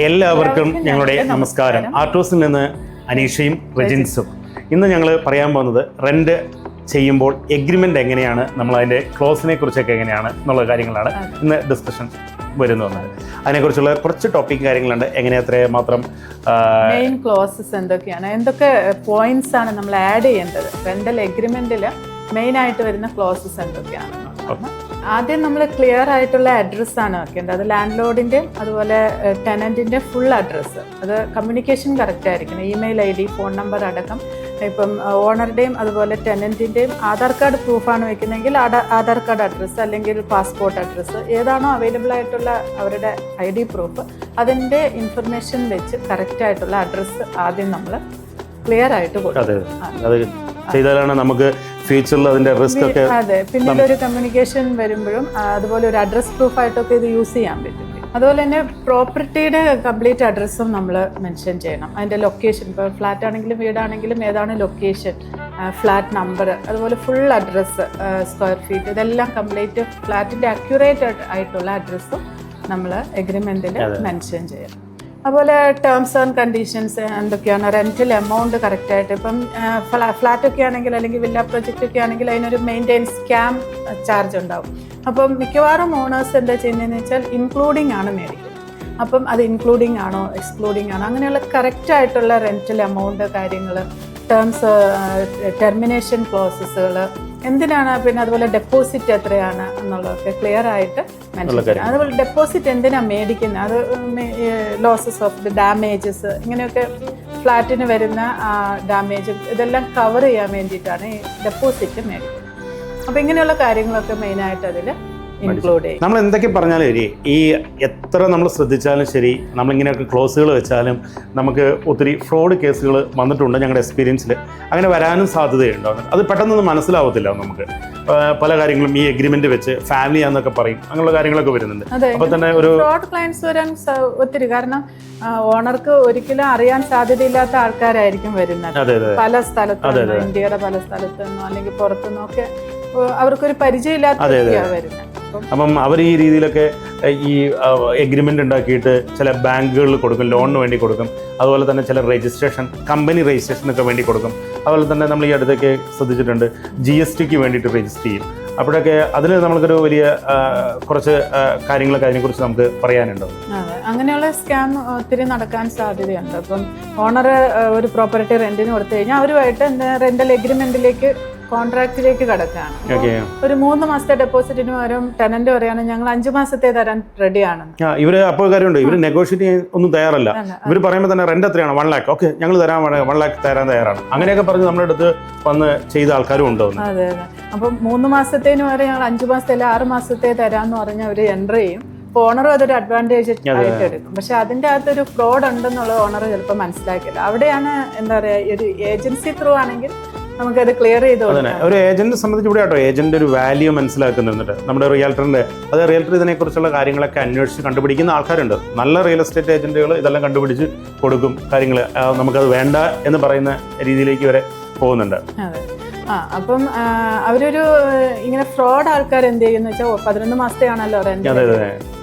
എല്ലാവർക്കും ഞങ്ങളുടെ നമസ്കാരം. ആർട്ടോസിൽ നിന്ന് അനീഷയും റെജിൻസും. ഇന്ന് ഞങ്ങൾ പറയാൻ പോകുന്നത് റെന്റ് ചെയ്യുമ്പോൾ എഗ്രിമെന്റ് എങ്ങനെയാണ് നമ്മൾ അതിന്റെ ക്ലോസിനെ കുറിച്ചൊക്കെ എങ്ങനെയാണ് എന്നുള്ള കാര്യങ്ങളാണ് ഇന്ന് ഡിസ്കഷൻ വരുന്നു വന്നത്. അതിനെക്കുറിച്ചുള്ള കുറച്ച് ടോപ്പിക് കാര്യങ്ങളുണ്ട്. എങ്ങനെ എത്ര മാത്രം മെയിൻ ക്ലോസസ് എന്തൊക്കെയാണ്? എന്തൊക്കെ പോയിന്റ്സ് ആണ് നമ്മൾ ആഡ് ചെയ്യേണ്ടത്? റെന്റൽ എഗ്രിമെന്റിൽ മെയിൻ ആയിട്ട് വരുന്ന ക്ലോസസ് എന്തൊക്കെയാണ് ആദ്യം നമ്മൾ ക്ലിയർ ആയിട്ടുള്ള അഡ്രസ്സ് ആണ് വെക്കേണ്ടത്. അത് ലാൻഡ് ലോഡിന്റെയും അതുപോലെ ടെനന്റിന്റെ ഫുൾ അഡ്രസ്സ് അത് കമ്മ്യൂണിക്കേഷൻ കറക്റ്റ് ആയിരിക്കണം. Email I D phone number അടക്കം. ഇപ്പം ഓണറുടെയും അതുപോലെ ടെനന്റിന്റെയും ആധാർ കാർഡ് പ്രൂഫാണ് വെക്കുന്നതെങ്കിൽ ആധാ- ആധാർ കാർഡ് അഡ്രസ്സ് അല്ലെങ്കിൽ പാസ്പോർട്ട് അഡ്രസ്സ് ഏതാണോ അവൈലബിൾ ആയിട്ടുള്ള അവരുടെ ഐ ഡി പ്രൂഫ് അതിന്റെ ഇൻഫർമേഷൻ വെച്ച് കറക്റ്റ് ആയിട്ടുള്ള അഡ്രസ്സ് ആദ്യം നമ്മൾ ക്ലിയർ ആയിട്ട് കൊടുക്കും ചെയ്താലാണ് നമുക്ക് ഫ്യൂച്ചറിൽ അതിന്റെ റിസ്ക് ഒക്കെ അതെ പിന്നീട് ഒരു കമ്മ്യൂണിക്കേഷൻ വരുമ്പോഴും അതുപോലെ ഒരു അഡ്രസ് പ്രൂഫ് ആയിട്ടൊക്കെ ഇത് യൂസ് ചെയ്യാൻ പറ്റും. അതുപോലെ തന്നെ പ്രോപ്പർട്ടിയുടെ കംപ്ലീറ്റ് അഡ്രസ്സും നമ്മൾ മെൻഷൻ ചെയ്യണം. അതിന്റെ ലൊക്കേഷൻ ഇപ്പോൾ ഫ്ലാറ്റ് ആണെങ്കിലും വീടാണെങ്കിലും ഏതാണ് ലൊക്കേഷൻ ഫ്ലാറ്റ് നമ്പർ അതുപോലെ ഫുൾ അഡ്രസ്സ് സ്ക്വയർ ഫീറ്റ് ഇതെല്ലാം കംപ്ലീറ്റ് ഫ്ലാറ്റിന്റെ അക്യുറേറ്റ് ആയിട്ടുള്ള അഡ്രസ്സും നമ്മൾ എഗ്രിമെന്റിൽ മെൻഷൻ ചെയ്യണം. അതുപോലെ ടേംസ് ആൻഡ് കണ്ടീഷൻസ് എന്തൊക്കെയാണ്? റെന്റൽ എമൗണ്ട് കറക്റ്റായിട്ട് ഇപ്പം ഫ്ലാറ്റ് ഒക്കെ ആണെങ്കിൽ അല്ലെങ്കിൽ വില്ല പ്രൊജക്റ്റ് ഒക്കെ ആണെങ്കിൽ അതിനൊരു മെയിന്റെയിൻസ് സ്കാം ചാർജ് ഉണ്ടാവും. അപ്പം മിക്കവാറും ഓണേഴ്സ് എന്താ ചെയ്യുന്നതെന്ന് വെച്ചാൽ ഇൻക്ലൂഡിംഗ് ആണ് മേടിക്കുന്നത്. അപ്പം അത് ഇൻക്ലൂഡിംഗ് ആണോ എക്സ്ക്ലൂഡിംഗ് ആണോ? അങ്ങനെയുള്ള കറക്റ്റ് ആയിട്ടുള്ള റെന്റൽ എമൗണ്ട് കാര്യങ്ങൾ ടേംസ് ടെർമിനേഷൻ ക്ലോസസുകൾ എന്തിനാണ് പിന്നെ അതുപോലെ ഡെപ്പോസിറ്റ് എത്രയാണ് എന്നുള്ളതൊക്കെ ക്ലിയർ ആയിട്ട് മനസ്സിലാക്കാം അതുപോലെ ഡെപ്പോസിറ്റ് എന്തിനാണ് മേടിക്കുന്നത് അത് ലോസസ് ഓഫ് ദി ഡാമേജസ് ഇങ്ങനെയൊക്കെ ഫ്ലാറ്റിന് വരുന്ന ഡാമേജ് ഇതെല്ലാം കവർ ചെയ്യാൻ വേണ്ടിയിട്ടാണ് ഈ ഡെപ്പോസിറ്റ് മേടിക്കുന്നത്. അപ്പോൾ ഇങ്ങനെയുള്ള കാര്യങ്ങളൊക്കെ മെയിനായിട്ട് അതിൽ നമ്മൾ എന്തൊക്കെ പറഞ്ഞാലും ശരി ഈ എത്ര നമ്മൾ ശ്രദ്ധിച്ചാലും ശരി നമ്മളിങ്ങനെയൊക്കെ ക്ലോസുകൾ വെച്ചാലും നമുക്ക് ഒത്തിരി ഫ്രോഡ് കേസുകൾ വന്നിട്ടുണ്ട് ഞങ്ങളുടെ എക്സ്പീരിയൻസിൽ അങ്ങനെ വരാനും സാധ്യതയുണ്ടോ. അത് പെട്ടെന്നൊന്നും മനസ്സിലാവത്തില്ല നമുക്ക്. പല കാര്യങ്ങളും ഈ എഗ്രിമെന്റ് വെച്ച് ഫാമിലി ആണെന്നൊക്കെ പറയും. അങ്ങനെയുള്ള കാര്യങ്ങളൊക്കെ വരുന്നുണ്ട്. അപ്പൊ തന്നെ ഒരു ഫ്രോഡ് ക്ലയൻസ് വരാൻ ഒത്തിരി. കാരണം ഓണർക്ക് ഒരിക്കലും അറിയാൻ സാധ്യതയില്ലാത്ത ആൾക്കാരായിരിക്കും വരുന്നത്. പല സ്ഥലത്തും ഇന്ത്യയുടെ പല സ്ഥലത്തു നിന്നോ അല്ലെങ്കിൽ പുറത്തുനിന്നോ ഒക്കെ അവർക്കൊരു പരിചയമില്ലാത്ത വരുന്നത്. അപ്പം അവർ ഈ രീതിയിലൊക്കെ ഈ എഗ്രിമെന്റ് ഉണ്ടാക്കിയിട്ട് ചില ബാങ്കുകളിൽ കൊടുക്കും ലോണിന് വേണ്ടി കൊടുക്കും. അതുപോലെ തന്നെ ചില രജിസ്ട്രേഷൻ കമ്പനി രജിസ്ട്രേഷനൊക്കെ വേണ്ടി കൊടുക്കും. അതുപോലെ തന്നെ നമ്മൾ ഈ അടുത്തൊക്കെ ശ്രദ്ധിച്ചിട്ടുണ്ട് ജി എസ് ടിക്ക് വേണ്ടിയിട്ട് രജിസ്റ്റർ ചെയ്യും. അപ്പോഴൊക്കെ അതിൽ നമുക്കൊരു വലിയ കുറച്ച് കാര്യങ്ങളൊക്കെ അതിനെക്കുറിച്ച് നമുക്ക് പറയാനുണ്ടോ. അതെ. അങ്ങനെയുള്ള സ്കാം ഒത്തിരി നടക്കാൻ സാധ്യതയുണ്ട്. അപ്പം ഓണർ ഒരു പ്രോപ്പർട്ടി റെന്റിന് കൊടുത്തു കഴിഞ്ഞാൽ അവരുമായിട്ട് എന്താ റെന്റൽ എഗ്രിമെന്റിലേക്ക് കോൺട്രാക്റ്റിലേക്ക് കടക്കാണ് ഒരു മൂന്ന് മാസത്തെ ഡെപ്പോസിറ്റിന് പകരം ടെനന്റ് പറയാണ് ഞങ്ങൾ അഞ്ചു മാസത്തെ തരാൻ റെഡിയാണ് ഇവർ അപ്പോൾ കാര്യമുണ്ട്. ഇവർ നെഗോഷിയേറ്റ് ചെയ്യാൻ ഒന്നും തയ്യാറല്ല. ഇവർ പറയുമ്പോൾ തന്നെ റെന്റ് എത്രയാണ്? വൺ ലാക്ക് ഓക്കെ ഞങ്ങൾ തരാൻ വൺ ലാക്ക് തരാൻ തയ്യാറാണ്. അങ്ങനെയൊക്കെ പറഞ്ഞ് നമ്മുടെ അടുത്ത് വന്ന് ചെയ്ത ആൾക്കാരും ഉണ്ടോ അതെ അതെ. അപ്പം മൂന്ന് മാസത്തേന് വരെ ഞങ്ങൾ അഞ്ചു മാസത്തെ അല്ലെ ആറ് മാസത്തെ തരാന്ന് പറഞ്ഞ് അവർ എന്റർ ചെയ്യും. അപ്പോൾ ഓണറും അതൊരു അഡ്വാന്റേജ് ആയിട്ട് എടുക്കും. പക്ഷെ അതിന്റെ അകത്തൊരു ഫ്രോഡ് ഉണ്ടെന്നുള്ളത് ഓണർ ചിലപ്പോൾ മനസ്സിലാക്കില്ല. അവിടെയാണ് എന്താ പറയുക ഒരു ഏജൻസി ത്രൂ ആണെങ്കിൽ നമുക്കത് ക്ലിയർ ചെയ്ത് അതന്നെ. ഒരു ഏജന്റിനെ സംബന്ധിച്ച് ഇവിടെ കേട്ടോ ഏജന്റ് ഒരു വാല്യൂ മനസ്സിലാക്കുന്നുണ്ട്. നമ്മുടെ റിയൽറ്ററിന്റെ അത് റിയൽറ്റർ ഇതിനെക്കുറിച്ചുള്ള കാര്യങ്ങളൊക്കെ അന്വേഷിച്ച് കണ്ടുപിടിക്കുന്ന ആൾക്കാരുണ്ട്. നല്ല റിയൽ എസ്റ്റേറ്റ് ഏജന്റുകൾ ഇതെല്ലാം കണ്ടുപിടിച്ച് കൊടുക്കും കാര്യങ്ങൾ നമുക്കത് വേണ്ട എന്ന് പറയുന്ന രീതിയിലേക്ക് വരെ പോകുന്നുണ്ട്. ആ അപ്പം അവരൊരു ഇങ്ങനെ ഫ്രോഡ് ആൾക്കാർ എന്ത് ചെയ്യുന്ന വെച്ചാൽ പതിനൊന്ന് മാസത്തെ ആണല്ലോ റെന്റ്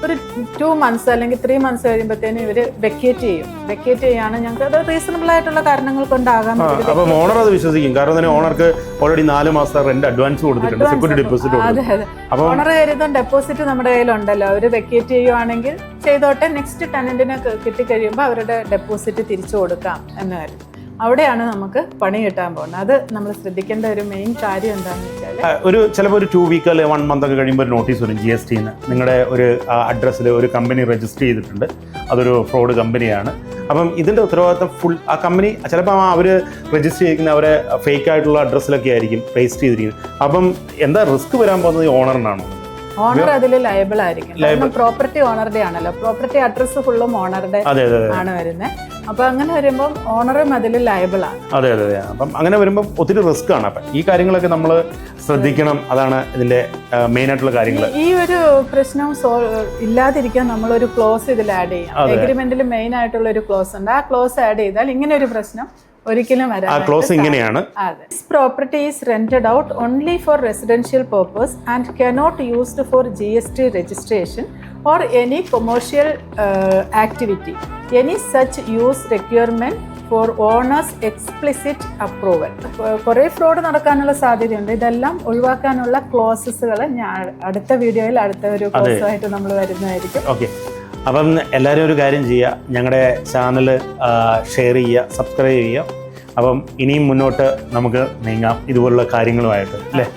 ഒരു ടു മന്ത്സ് അല്ലെങ്കിൽ ത്രീ മന്ത്സ് കഴിയുമ്പോഴത്തേനും ഇവർ വെക്കേറ്റ് ചെയ്യും. വെക്കേറ്റ് ചെയ്യാണ് ഞങ്ങൾക്ക് അത് റീസണബിൾ ആയിട്ടുള്ള കാരണങ്ങൾ കൊണ്ടാകാം അപ്പം ഓണർ അത് വിശ്വസിക്കും. കാരണം തന്നെ ഓണർക്ക് ഓൾറെഡി നാല് മാസത്തെ റെന്റ് അഡ്വാൻസ് കൊടുത്തിട്ടുണ്ട് സെക്യൂരിറ്റി ഡെപ്പോസിറ്റ് അതെ അതെ. ഓണർ കരുതും ഡെപ്പോസിറ്റ് നമ്മുടെ കയ്യിലുണ്ടല്ലോ. അവർ വെക്കേറ്റ് ചെയ്യുവാണെങ്കിൽ ചെയ്തോട്ടെ നെക്സ്റ്റ് ടെനന്റിനെ കിട്ടിക്കഴിയുമ്പോൾ അവരുടെ ഡെപ്പോസിറ്റ് തിരിച്ചു കൊടുക്കാം എന്ന് കരുതും. അവിടെയാണ് നമുക്ക് പണി കിട്ടാൻ പോകുന്നത്. അത് നമ്മൾ ശ്രദ്ധിക്കേണ്ട ഒരു മെയിൻ കാര്യം എന്താണെന്ന് വെച്ചാൽ ഒരു ചിലപ്പോൾ ഒരു ടു വീക്ക് അല്ലെങ്കിൽ വൺ മന്ത് ഒക്കെ കഴിയുമ്പോൾ ഒരു നോട്ടീസ് വരും ജി എസ് ടിന്ന് നിങ്ങളുടെ ഒരു അഡ്രസ്സിൽ ഒരു കമ്പനി രജിസ്റ്റർ ചെയ്തിട്ടുണ്ട്. അതൊരു ഫ്രോഡ് കമ്പനിയാണ് അപ്പം ഇതിന്റെ ഉത്തരവാദിത്തം ഫുൾ ആ കമ്പനി ചിലപ്പോൾ അവർ രജിസ്റ്റർ ചെയ്തിരിക്കുന്ന അവരെ ഫേക്ക് ആയിട്ടുള്ള അഡ്രസ്സിലൊക്കെ ആയിരിക്കും രജിസ്റ്റർ ചെയ്തിരിക്കുന്നത്. അപ്പം എന്താ റിസ്ക് വരാൻ പോകുന്നത് ഈ ഓണറിനാണോ ഓണർ അതിൽ ലയബിൾ ആയിരിക്കും. പ്രോപ്പർട്ടി ഓണറുടെ ആണല്ലോ. പ്രോപ്പർട്ടി അഡ്രസ് ഫുള്ളും ഓണറുടെ ആണ് വരുന്നത് അപ്പൊ അങ്ങനെ വരുമ്പോൾ ഓണറും അതിൽ ലയബിൾ ആണ്. അതെ അതെ അതെ. അപ്പം അങ്ങനെ വരുമ്പോൾ ഒത്തിരി റിസ്ക് ആണ്. അപ്പം ഈ കാര്യങ്ങളൊക്കെ നമ്മൾ ശ്രദ്ധിക്കണം അതാണ് ഇതിന്റെ മെയിൻ ആയിട്ടുള്ള കാര്യങ്ങൾ ഈ ഒരു പ്രശ്നം സോൾവ് ഇല്ലാതിരിക്കാൻ ഒരു ക്ലോസ് ഇതിൽ ആഡ് ചെയ്യാം. അഗ്രിമെന്റിൽ എഗ്രിമെന്റിൽ മെയിൻ ആയിട്ടുള്ള ഒരു ക്ലോസ് ഉണ്ട്. ആ ക്ലോസ് ആഡ് ചെയ്താൽ ഇങ്ങനെ ഒരു പ്രശ്നം ഒരിക്കലും ആ ക്ലോസ് ഇങ്ങനെയാണ്. അതെ. Property is rented out only for residential purpose and cannot used for G S T registration or any commercial activity any such such use requirement ഓണേഴ്സ് എക്സ്പ്ലിസിറ്റ് അപ്രൂവൽ. കുറേ ഫ്രോഡ് നടക്കാനുള്ള സാധ്യതയുണ്ട്. ഇതെല്ലാം ഒഴിവാക്കാനുള്ള ക്ലോസസുകൾ ഞാൻ അടുത്ത വീഡിയോയിൽ അടുത്ത ഒരു കോഴ്സുമായിട്ട് നമ്മൾ വരുന്നതായിരിക്കും. ഓക്കെ അപ്പം എല്ലാവരും ഒരു കാര്യം ചെയ്യുക. ഞങ്ങളുടെ ചാനൽ ഷെയർ ചെയ്യുക സബ്സ്ക്രൈബ് ചെയ്യുക. അപ്പം ഇനിയും മുന്നോട്ട് നമുക്ക് നീങ്ങാം. ഇതുപോലുള്ള കാര്യങ്ങളുമായിട്ട് അല്ലേ?